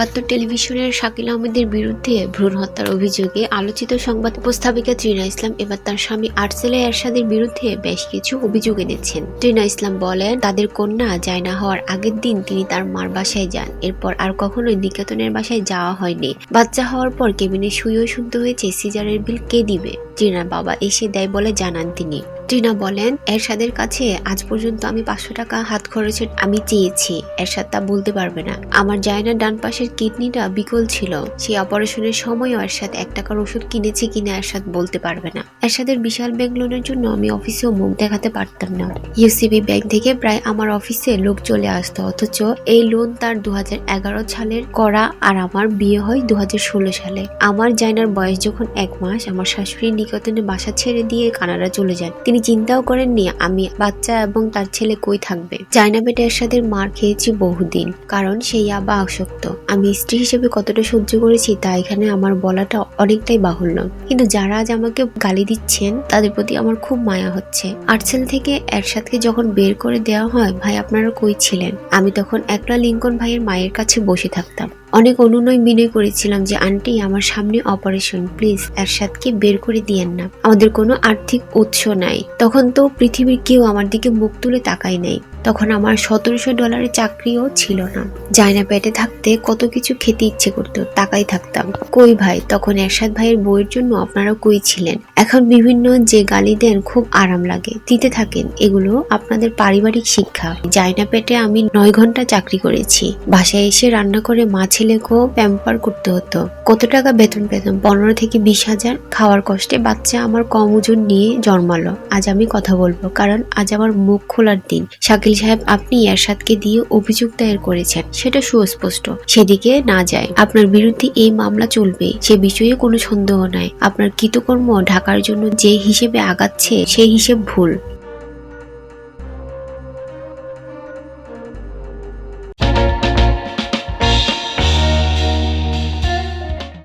একাত্তর টেলিভিশনের শাকিল আহমেদের বিরুদ্ধে ভ্রূণ হত্যার অভিযোগে আলোচিত সংবাদ উপস্থাপিকা ত্রিনা ইসলাম এবার তার স্বামী আরসেলা এরশাদের বিরুদ্ধে বেশ কিছু অভিযোগ এনেছেন। ত্রিনা ইসলাম বলেন, তাদের কন্যা জায়না হওয়ার আগের দিন তিনি তার মার বাসায় যান। এরপর আর কখনোই নিকেতনের বাসায় যাওয়া হয়নি। বাচ্চা হওয়ার পর কেবিনে শুয়েও শুনতে হয়েছে, সিজারের বিল কে দিবে? ত্রিনার বাবা এসে দেয় বলে জানান তিনি। টিনা বলেন, এরশাদের কাছে আজ পর্যন্ত আমি পাঁচশো টাকা হাত খরচের আমি চেয়েছি। এরশাদ তা বলতে পারবে না। আমার জায়নার ডান পাশের কিডনিটা বিকল ছিল। সেই অপারেশনের সময়ও এরশাদ এক টাকার ওষুধ কিনেছে কিনা এরশাদ বলতে পারবে না। এরশাদের বিশাল ব্যাংক লোনের জন্য আমি অফিসেও মুখ দেখাতে পারতাম না। ইউসিবি ব্যাংক থেকে প্রায় আমার অফিসে লোক চলে আসতো, অথচ এই লোন তার দু হাজার এগারো সালের করা আর আমার বিয়ে হয় দু হাজার ষোলো সালে। আমার জায়নার বয়স যখন এক মাস, আমার শাশুড়ি নিকটনে বাসা ছেড়ে দিয়ে কানাডা চলে যান। তিনি চিন্তাও করেননি আমি, বাচ্চা এবং তার ছেলে কই থাকবে? চায়না বেটে এরশাদের মার খেয়েছি বহুদিন, কারণ সেই আবা আসক্ত। আমি স্ত্রী হিসেবে কতটা সহ্য করেছি তা এখানে আমার বলাটা অনেকটাই বাহুল্য। কিন্তু যারা আজ আমাকে গালি দিচ্ছেন, তাদের প্রতি আমার খুব মায়া হচ্ছে। আর্টসেল থেকে এরশাদকে যখন বের করে দেওয়া হয়, ভাই আপনারা কই ছিলেন? আমি তখন একলা লিঙ্কন ভাইয়ের মায়ের কাছে বসে থাকতাম। অনেক অনুনয় বিনয় করেছিলাম যে, আন্টি, আমার সামনে অপারেশন, প্লিজ, এরশাদকে বের করে দিয়েন না। আমাদের কোনো আর্থিক উৎস নাই। তখন তো পৃথিবীর কেউ আমার দিকে মুখ তুলে তাকায় নাই। তখন আমার সতেরোশো ডলারের চাকরিও ছিল না। জায়না পেটে থাকতে কত কিছু খেতে ইচ্ছে করতো, তাকাই থাকতাম। কই ভাই, তখন এরশাদ ভাইয়ের বইয়ের জন্য আপনারা কই ছিলেন? এখন বিভিন্ন যে গালি দেন খুব আরাম লাগে। দিতে থাকেন, এগুলো আপনাদের পারিবারিক শিক্ষা। জায়না পেটে আমি নয় ঘণ্টা চাকরি করেছি। বাসায় এসে রান্না করে মা ছেলেকেও প্যাম্পার করতে হতো। কত টাকা বেতন পেতাম? পনেরো থেকে বিশ হাজার খাওয়ার কষ্টে বাচ্চা আমার কম ওজন নিয়ে জন্মালো। আজ আমি কথা বলব, কারণ আজ আমার মুখ খোলার দিন। শাকিল সাহেব আপনি এরশাদকে দিয়ে অভিযোগ দায়ের করেছেন, সেটা সুস্পষ্ট। সেদিকে না যায়। আপনার বিরুদ্ধে এই মামলা চলবে, সে বিষয়ে কোনো সন্দেহ নাই। আপনার কৃতকর্ম ঢাকার জন্য যে হিসেবে আগাচ্ছে, সেই হিসেব ভুল।